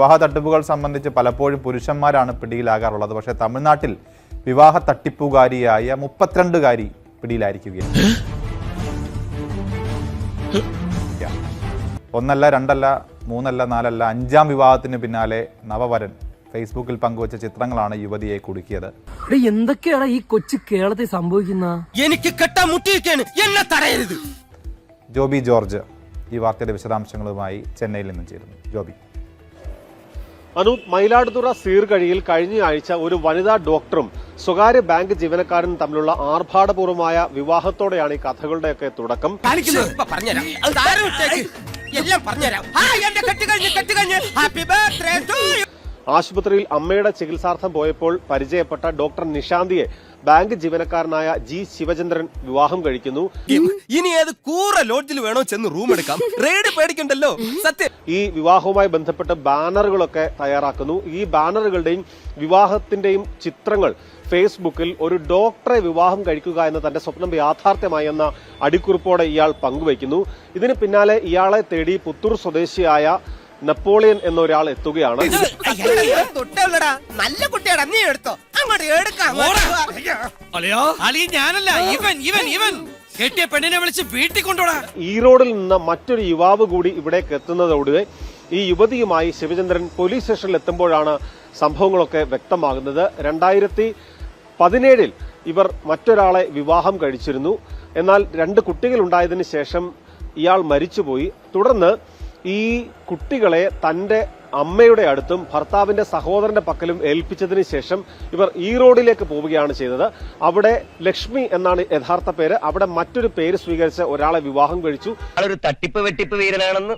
വിവാഹ തട്ടിപ്പുകൾ സംബന്ധിച്ച് പലപ്പോഴും പുരുഷന്മാരാണ് പിടിയിലാകാറുള്ളത്. പക്ഷേ തമിഴ്നാട്ടിൽ വിവാഹ തട്ടിപ്പുകാരിയായ മുപ്പത്തിരണ്ടുകാരി പിടിയിലായിരിക്കുകയാണ്. ഒന്നല്ല രണ്ടല്ല മൂന്നല്ല നാലല്ല അഞ്ചാം വിവാഹത്തിന് പിന്നാലെ നവവരൻ ഫേസ്ബുക്കിൽ പങ്കുവച്ച ചിത്രങ്ങളാണ് യുവതിയെ കുടുക്കിയത്. എടേ എന്തൊക്കെയാണ് ഈ കൊച്ചു കേരളത്തിൽ സംഭവിക്കുന്ന? എനിക്ക് കെട്ടാൻ മുട്ടിയിരിക്കാണ്. എന്നെ തടയരുത്. ജോബി ജോർജ് ഈ വാർത്തയുടെ വിശദാംശങ്ങളുമായി ചെന്നൈയിൽ നിന്നും ചേരുന്നു. ജോബി. അനൂപ് മയിലാടുതുറ സീർകഴിയിൽ കഴിഞ്ഞ ആഴ്ച ഒരു വനിതാ ഡോക്ടറും സ്വകാര്യ ബാങ്ക് ജീവനക്കാരനും തമ്മിലുള്ള ആർഭാടപൂർവമായ വിവാഹത്തോടെയാണ് ഈ കഥകളുടെയൊക്കെ തുടക്കം. ആശുപത്രിയിൽ അമ്മയുടെ ചികിത്സാർത്ഥം പോയപ്പോൾ പരിചയപ്പെട്ട ഡോക്ടർ നിഷാന്തിയെ ബാങ്ക് ജീവനക്കാരനായ ജി ശിവചന്ദ്രൻ വിവാഹം കഴിക്കുന്നു. ഇനി ഏത് കൂറ ലോഡ്ജിൽ വേണോ ചെന്ന് റൂം എടുക്കാം. റേഡ് പേടിക്കണ്ടല്ലോ? സത്യം. ഈ വിവാഹവുമായി ബന്ധപ്പെട്ട ബാനറുകളൊക്കെ തയ്യാറാക്കുന്നു. ഈ ബാനറുകളുടെയും വിവാഹത്തിന്റെയും ചിത്രങ്ങൾ ഫേസ്ബുക്കിൽ ഒരു ഡോക്ടറെ വിവാഹം കഴിക്കുക എന്ന തന്റെ സ്വപ്നം യാഥാർത്ഥ്യമായി എന്ന അടിക്കുറിപ്പോടെ ഇയാൾ പങ്കുവയ്ക്കുന്നു. ഇതിന് പിന്നാലെ ഇയാളെ തേടി പുത്തൂർ സ്വദേശിയായ നെപ്പോളിയൻ എന്ന ഒരാൾ എത്തുകയാണ് നല്ല കുട്ടിയാടാ. നീ എടുത്തോ. അങ്ങോട്ട് എടുക്കാം അല്ലയോ അളിയ. ഞാനല്ല ഇവൻ ഇവൻ ഇവൻ. കെട്ടിയ പെണ്ണിനെ വിളിച്ച് വീട്ടിൽ കൊണ്ടോടാ ഈറോഡിൽ നിന്ന് മറ്റൊരു യുവാവ് കൂടി ഇവിടേക്ക് എത്തുന്നതോടെ ഈ യുവതിയുമായി ശിവചന്ദ്രൻ പോലീസ് സ്റ്റേഷനിൽ എത്തുമ്പോഴാണ് സംഭവങ്ങളൊക്കെ വ്യക്തമാകുന്നത്. രണ്ടായിരത്തി പതിനേഴിൽ ഇവർ മറ്റൊരാളെ വിവാഹം കഴിച്ചിരുന്നു. എന്നാൽ രണ്ട് കുട്ടികൾ ഉണ്ടായതിനു ശേഷം ഇയാൾ മരിച്ചുപോയി. തുടർന്ന് ഈ കുട്ടികളെ തന്റെ അമ്മയുടെ അടുത്തും ഭർത്താവിന്റെ സഹോദരന്റെ പക്കലും ഏൽപ്പിച്ചതിന് ശേഷം ഇവർ ഈ റോഡിലേക്ക് പോവുകയാണ് ചെയ്തത്. അവിടെ ലക്ഷ്മി എന്നാണ് യഥാർത്ഥ പേര്. അവിടെ മറ്റൊരു പേര് സ്വീകരിച്ച ഒരാളെ വിവാഹം കഴിച്ചു. ഒരു തട്ടിപ്പ് വെട്ടിപ്പ് വീരനാണെന്ന്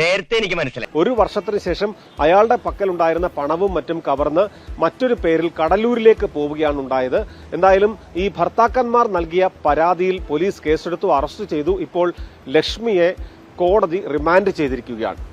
നേരത്തെ എനിക്ക് മനസ്സിലായി. ഒരു വർഷത്തിന് ശേഷം അയാളുടെ പക്കലുണ്ടായിരുന്ന പണവും മറ്റും കവർന്ന് മറ്റൊരു പേരിൽ കടലൂരിലേക്ക് പോവുകയാണ് ഉണ്ടായത് എന്തായാലും ഈ ഭർത്താക്കന്മാർ നൽകിയ പരാതിയിൽ പോലീസ് കേസെടുത്തു അറസ്റ്റ് ചെയ്തു. ഇപ്പോൾ ലക്ഷ്മിയെ കോടതി റിമാൻഡ് ചെയ്തിരിക്കുകയാണ്.